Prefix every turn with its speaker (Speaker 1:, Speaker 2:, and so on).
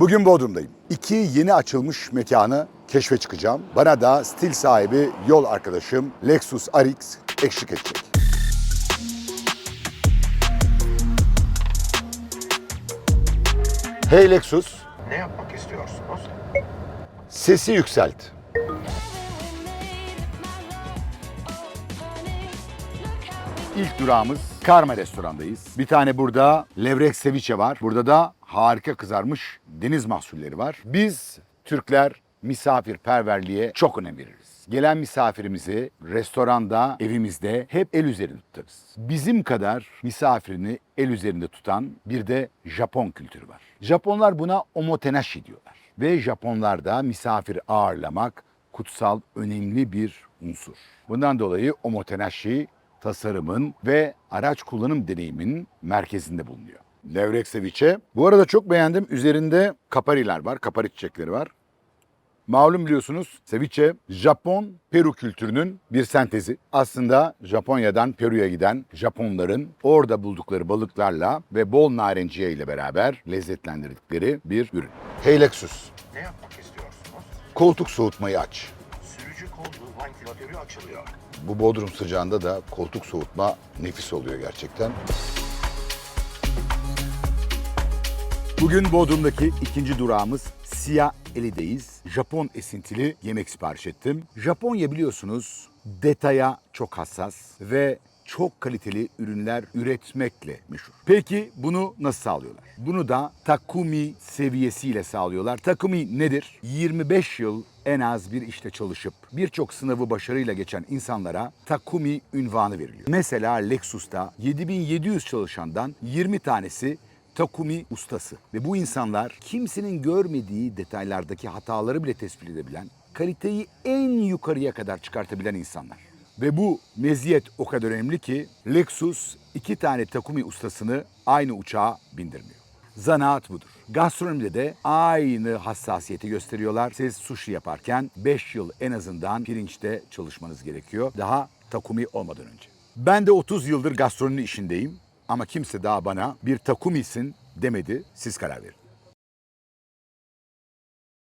Speaker 1: Bugün Bodrum'dayım. İki yeni açılmış mekanı keşfe çıkacağım. Bana da stil sahibi yol arkadaşım Lexus RX eşlik edecek. Hey Lexus,
Speaker 2: Ne yapmak istiyorsunuz?
Speaker 1: sesi yükselt. İlk durağımız Karma restorandayız. Bir tane burada levrek seviçe var. Burada da harika kızarmış deniz mahsulleri var. Biz Türkler misafirperverliğe çok önem veririz. Gelen misafirimizi restoranda, evimizde hep el üzerinde tutarız. Bizim kadar misafirini el üzerinde tutan bir de Japon kültürü var. Japonlar buna omotenashi diyorlar. Ve Japonlarda misafir ağırlamak kutsal, önemli bir unsur. Bundan dolayı omotenashi tasarımın ve araç kullanım deneyiminin merkezinde bulunuyor. Levrek seviçe. Bu arada çok beğendim. Üzerinde kapariler var, kapari çiçekleri var. Malum biliyorsunuz ceviche Japon Peru kültürünün bir sentezi. Aslında Japonya'dan Peru'ya giden Japonların orada buldukları balıklarla ve bol narenciye ile beraber lezzetlendirdikleri bir ürün. Hey Lexus,
Speaker 2: Ne yapmak istiyorsunuz?
Speaker 1: koltuk soğutmayı aç.
Speaker 2: Vantilatörü açılıyor.
Speaker 1: Bu Bodrum sıcağında da koltuk soğutma nefis oluyor gerçekten. Bugün Bodrum'daki ikinci durağımız Siyah Eli'deyiz. Japon esintili yemek sipariş ettim. Japonya biliyorsunuz detaya çok hassas ve çok kaliteli ürünler üretmekle meşhur. Peki bunu nasıl sağlıyorlar? Bunu da Takumi seviyesiyle sağlıyorlar. Takumi nedir? 25 yıl en az bir işte çalışıp birçok sınavı başarıyla geçen insanlara Takumi ünvanı veriliyor. Mesela Lexus'ta 7700 çalışandan 20 tanesi Takumi ustası. Ve bu insanlar kimsenin görmediği detaylardaki hataları bile tespit edebilen, kaliteyi en yukarıya kadar çıkartabilen insanlar. Ve bu meziyet o kadar önemli ki Lexus iki tane Takumi ustasını aynı uçağa bindirmiyor. Zanaat budur. Gastronomide de aynı hassasiyeti gösteriyorlar. Siz sushi yaparken 5 yıl en azından pirinçte çalışmanız gerekiyor. Daha takumi olmadan önce. Ben de 30 yıldır gastronomi işindeyim ama kimse daha bana bir takumisin demedi. Siz karar verin.